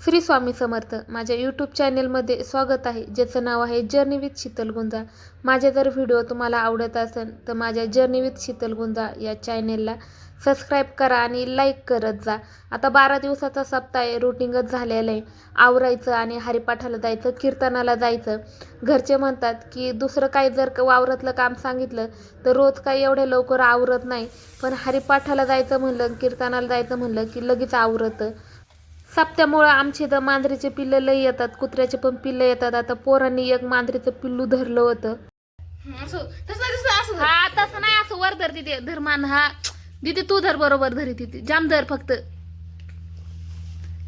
श्री स्वामी समर्थ. माझ्या यूट्यूब चॅनेलमध्ये स्वागत आहे. ज्याचं नाव आहे जर्नी विथ शीतल गुंजा. माझे जर व्हिडिओ तुम्हाला आवडत असेल तर माझ्या जर्नी विथ शीतल या चॅनेलला सबस्क्राईब करा आणि लाईक करत जा. आता बारा दिवसाचा सप्ताह आहे रुटीनच झालेलं आहे. आवरायचं आणि हरिपाठाला जायचं कीर्तनाला जायचं. घरचे म्हणतात की दुसरं काही जर का वावरातलं काम सांगितलं तर रोज काही एवढ्या लवकर आवरत नाही. पण हरिपाठाला जायचं म्हणलं कीर्तनाला जायचं म्हणलं की लगेच आवरतं. सप्त्यामुळं आमची इथं मांजरीचे पिल्लं लई येतात कुत्र्याचे पण पिल्लं येतात. आता पोरांनी एक मांजरीचं पिल्लू धरलं होतं. असं तसं असं हा तसं नाही असं वर धर तिथे धर्मान हा. दिदी तू धर बरोबर धरी तिथे. जाम धर फक्त.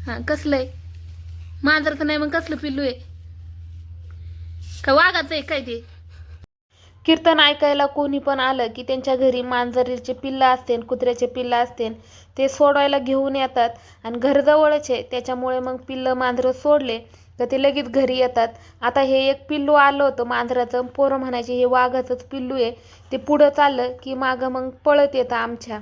हा कसलंय मांजरचं नाही मग कसलं पिल्लू आहे? का वाघाचं आहे काय ते? कीर्तन ऐकायला कोणी पण आलं की त्यांच्या घरी मांजरीचे पिल्लं असते कुत्र्याचे पिल्लं असते ते सोडायला घेऊन येतात. आणि घरजवळच आहे त्याच्यामुळे मग पिल्लं मांजरं सोडले तर ते लगेच घरी येतात. आता हे एक पिल्लू आलं होतं मांजराचं पोरं म्हणायचे हे वाघाचंच पिल्लू आहे. ते पुढं चाललं की मागं मग पळत येतं आमच्या.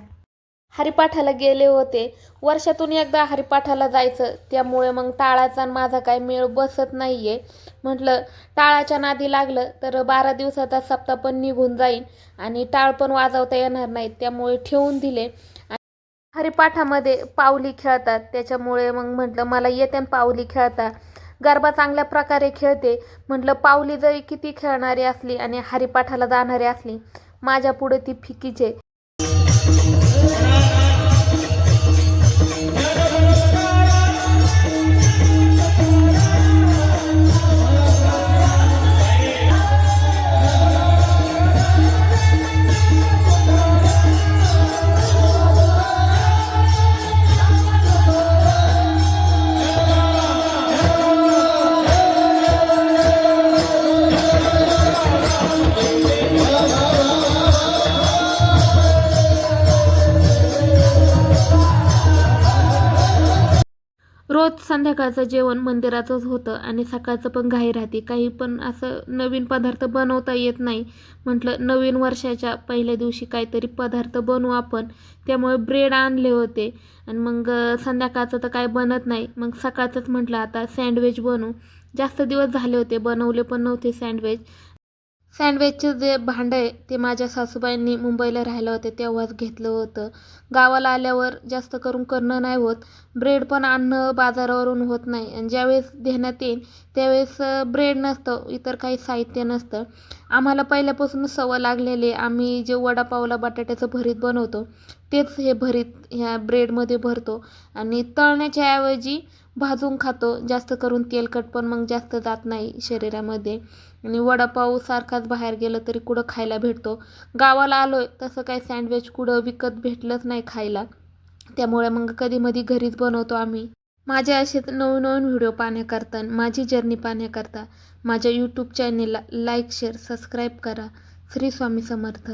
हरिपाठाला गेले होते. वर्षातून एकदा हरिपाठाला जायचं. त्यामुळे मग टाळाचा आणि माझा काय मेळ बसत नाही आहे म्हटलं टाळाच्या नादी लागलं तर बारा दिवसाचा सप्ताह पण निघून जाईल आणि टाळ पण वाजवता येणार नाही त्यामुळे ठेवून दिले. हरिपाठामध्ये पावली खेळतात. त्याच्यामुळे मग म्हटलं मला येते पावली खेळता. गरबा चांगल्या प्रकारे खेळते. म्हटलं पावली जरी किती खेळणारी असली आणि हरिपाठाला जाणारी असली माझ्या पुढे ती फिकीचे रोज संध्याकाळचं जेवण मंदिराचंच होतं आणि सकाळचं पण घाई राहते. काही पण असं नवीन पदार्थ बनवता येत नाही. म्हटलं नवीन वर्षाच्या पहिल्या दिवशी काहीतरी पदार्थ बनवू आपण. त्यामुळे ब्रेड आणले होते. आणि मग संध्याकाळचं तर काय बनत नाही. मग सकाळचंच म्हटलं आता सँडविच बनवू. जास्त दिवस झाले होते बनवले पण नव्हते सँडविच सँडविचचे जे भांडं आहे ते माझ्या सासूबाईंनी मुंबईला राहिलं होते तेव्हाच घेतलं होतं. गावाला आल्यावर जास्त करून करणं नाही होत. ब्रेड पण आणणं बाजारावरून होत नाही. आणि ज्यावेळेस देण्यात येईल त्यावेळेस ब्रेड नसतं इतर काही साहित्य नसतं. आम्हाला पहिल्यापासून सवय लागलेली आम्ही जे वडापावला बटाट्याचं भरीत बनवतो तेच हे भरीत ह्या ब्रेडमध्ये भरतो आणि तळण्याच्या ऐवजी भाजून खातो. जास्त करून तेलकट पण मग जास्त जात नाही शरीरामध्ये. आणि वडापाव सारखाच बाहेर गेलं तरी कुठं खायला भेटतो. गावाला आलो आहे तसं काही सँडविच कुठं विकत भेटलंच नाही खायला. त्यामुळे मग कधीमधी घरीच बनवतो आम्ही. माझे असेच नवीन नवीन व्हिडिओ पाहण्याकरता आणि माझी जर्नी पाहण्याकरता माझ्या यूट्यूब चॅनेलला लाईक शेअर सबस्क्राईब करा. श्री स्वामी समर्थ.